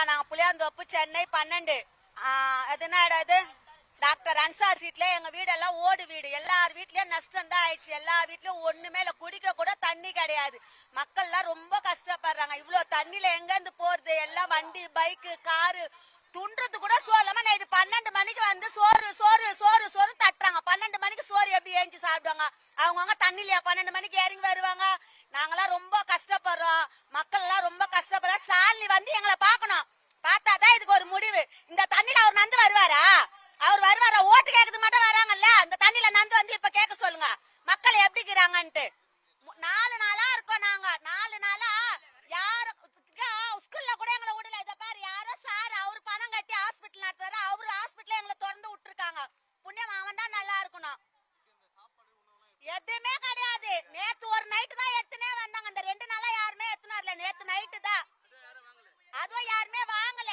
பா நாங்க புளியாந்தோப்பு சென்னை பன்னெண்டு. எதுனா அது இடம் இது டாக்டர் அன்சார் சீட்ல எங்க வீடெல்லாம் ஓடு வீடு. எல்லார் வீட்லயும் நஷ்டம் தான் ஆயிடுச்சு. எல்லா வீட்லயும் ஒண்ணுமே இல்ல குடிக்க கூட தண்ணி கிடையாது. மக்கள்லாம் ரொம்ப கஷ்டப்படுறாங்க. இவ்வளவு தண்ணியில எங்க இருந்து போறது? எல்லாம் வண்டி பைக்கு காரு. துண்டுறது கூட சோறு நைட்டு பன்னெண்டு மணிக்கு வந்து சோறு சோறு சோறு சோறு தட்டுறாங்க. பன்னெண்டு மணிக்கு சோறு எப்படி ஏஞ்சி சாப்பிடுவாங்க? அவங்கவுங்க தண்ணிலையா? பன்னெண்டு மணிக்கு எப்படி நாலு நாளா இருக்கோம் நாங்க. நாலு நாளா யாரும் ஸ்கூல்ல கூட எங்களை விடல. இதை பாரு யாரோ சார் அவர் பணம் கட்டி ஹாஸ்பிட்டல் நடத்துறாரு. அவரு ஹாஸ்பிட்டல் எங்களை திறந்து விட்டுருக்காங்க. புண்ணியம் அவன் தான் நல்லா இருக்கணும். எதுவுமே கிடையாது. நேத்து ஒரு நைட்டு தான் எடுத்துனே வந்தாங்க. அந்த ரெண்டு நாளா யாருமே எடுத்துனு வரல நேத்து நைட்டு தான். அதுவும் யாருமே வாங்கல.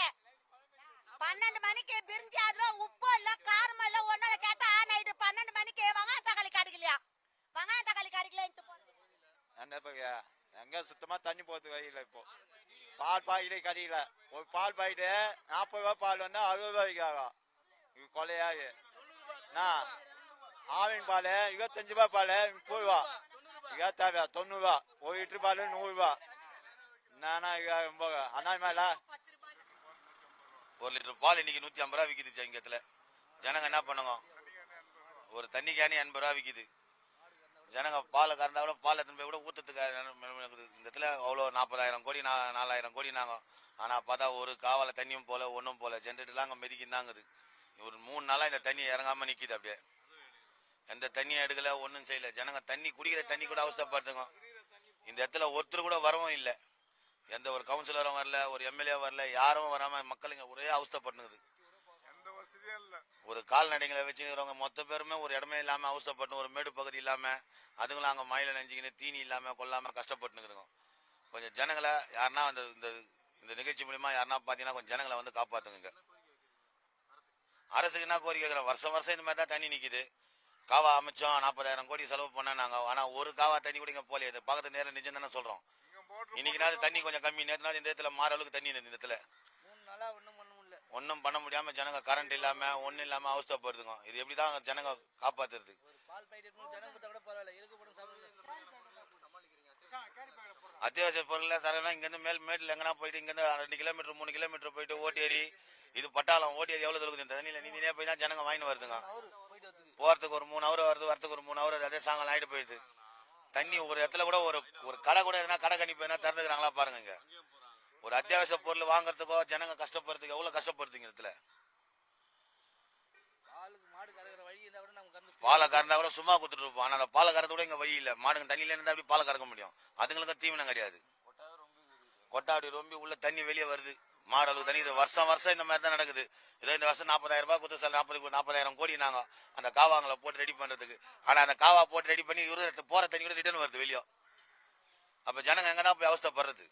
பன்னெண்டு மணிக்கு பிரிஞ்சு அதுல உப்பு இல்ல காரமும் இல்ல ஒண்ணும் இல்ல கேட்டா நைட்டு பன்னெண்டு மணிக்கு வெங்காய தக்காளி கிடைக்கலையா வெங்காய தக்காளி கிடைக்கலன்ட்டு போறது என்ன இப்போ எங்க சுத்தமா தண்ணி போகுது வழியில இப்போ. பால் பாக்கெட்டே கடையில. ஒரு பால் பாக்கெட்டு நாற்பது ரூபா பால் வந்தா அறுபது ரூபாய்க்கு ஆகும் இது கொலையாது. நான் ஆவின் பால் இருபத்தஞ்சு ரூபா பால் முப்பது ரூபா. இதா தேவை தொண்ணூறுரூவா ஒரு லிட்டர் பால் நூறுரூவா என்னன்னா இது ரொம்ப அண்ணாமேல ஒரு லிட்டர் பால் இன்னைக்கு நூத்தி ஐம்பது ரூபா விக்குது சங்கத்துல ஜனங்க என்ன பண்ணுங்க? ஒரு தண்ணி கேனி எண்பது ரூபா விக்குது. ஜனங்க பாலை கறந்தா கூட பால் எத்தனை போய் கூட ஊற்றுறதுக்கு இந்த இடத்துல அவ்வளோ நாற்பதாயிரம் கோடி நா- நாலாயிரம் கோடி நாங்கள் ஆனால் பார்த்தா ஒரு காவலை தண்ணியும் போல ஒன்றும் போல. ஜென்ரேட்டர்லாம் அங்கே மெதிக்கிந்தாங்குது ஒரு மூணு நாளாக இந்த தண்ணி இறங்காமல் நிற்கிது அப்படியே. எந்த தண்ணியும் எடுக்கல ஒன்றும் செய்யல. ஜனங்க தண்ணி குடிக்கிற தண்ணி கூட அவஸ்தைப்படுத்துங்க இந்த இடத்துல ஒருத்தர் கூட வரவும் இல்லை. எந்த ஒரு கவுன்சிலரும் வரல ஒரு எம்எல்ஏ வரல யாரும் வராமல் மக்களுங்க ஒரே அவஸ்தைப்படுது ஒரு கால்நடைகளை வச்சுக்கிறவங்க மொத்த பேருமே ஒரு இடமே இல்லாம அவஸ்தைப்பட்டு ஒரு மேடு பகுதி இல்லாம அதுங்களும் அங்க மயில நெஞ்சிக்கின்னு தீனி இல்லாம கொல்லாம கஷ்டப்பட்டுருக்குதுங்க கொஞ்சம் ஜனங்களை யாருன்னா அந்த இந்த இந்த நிகழ்ச்சி மூலியமா யாருன்னா பாத்தீங்கன்னா கொஞ்சம் ஜனங்களை வந்து காப்பாத்துங்க. அரசுக்கு என்ன கோரிக்கை வருஷம் வருஷம் இந்த மாதிரி தான் தண்ணி நிக்குது. காவா அமைச்சோம் நாற்பதாயிரம் கோடி செலவு பண்ண நாங்க ஆனா ஒரு காவா தண்ணி கூட இங்க போலையே இது பக்கத்து நேரம் நிஜம் தானே சொல்றோம். இன்னைக்கு தண்ணி கொஞ்சம் கம்மி. நேற்று இந்த இடத்துல மாற அளவுக்கு தண்ணி இந்த இடத்துல. ஒன்றும் பண்ண முடியாம ஜனங்க கரண்ட் இல்லாம ஒன்றும் இல்லாம அவஸ்தப்படுதுங்க இது எப்படிதான் ஜனங்க காப்பாத்துறது? அத்தியாவசிய பொருள் தரலாம் இங்கேருந்து மேல் மேட்டில் எங்கன்னா போயிட்டு இங்கேருந்து ரெண்டு கிலோமீட்டர் மூணு கிலோமீட்டர் போயிட்டு ஓட்டேரி ஏறி இது பட்டாளம் ஓட்டி ஏறி எவ்வளோ தூரம் தண்ணியில தண்ணியில் நீந்தினே போய் தான் ஜனங்க வாங்கிட்டு வருதுங்க. போகிறதுக்கு போறதுக்கு ஒரு மூணு ஹவர் வருது வரதுக்கு ஒரு மூணு ஹவர் அதே சாயங்காலம் ஆயிட்டு போயிடுது. தண்ணி ஒரு இடத்துல கூட ஒரு ஒரு கடை கூட எதுனா கடை கணி போயினா திறந்துக்கிறாங்களா பாருங்க இங்க. ஒரு அத்தியாவசிய பொருள் வாங்குறதுக்கோ ஜனங்க கஷ்டப்படுறதுக்கு எவ்வளவு நம்ம கறந்து பாலை கறந்தா கூட சும்மா கொடுத்துட்டு இருப்போம். ஆனா அந்த பாலை கறந்து கூட இங்க வழி இல்ல. மாடுங்க தண்ணியில இருந்தா அப்படி பாலை கறக்க முடியும்? அதுங்களுக்கு தீவனம் கிடையாது. கொட்டாடி ரொம்ப உள்ள தண்ணி வெளியே வருது. மாடு அளவுக்கு தண்ணி இது வருஷம் வருஷம் இந்த மாதிரி தான் நடக்குது. இதோ இந்த வருஷம் நாற்பதாயிரம் ரூபாய் கொடுத்து சில நாற்பது நாற்பதாயிரம் கோடி நாங்க அந்த காவாங்களை போட்டு ரெடி பண்றதுக்கு. ஆனா அந்த காவா போட்டு ரெடி பண்ணி இவரு போற தண்ணி கூட ரிட்டர்ன் வருது வெளியே. அப்ப ஜனங்க எங்கன்னா போய் அவஸ்தைப்படுறது?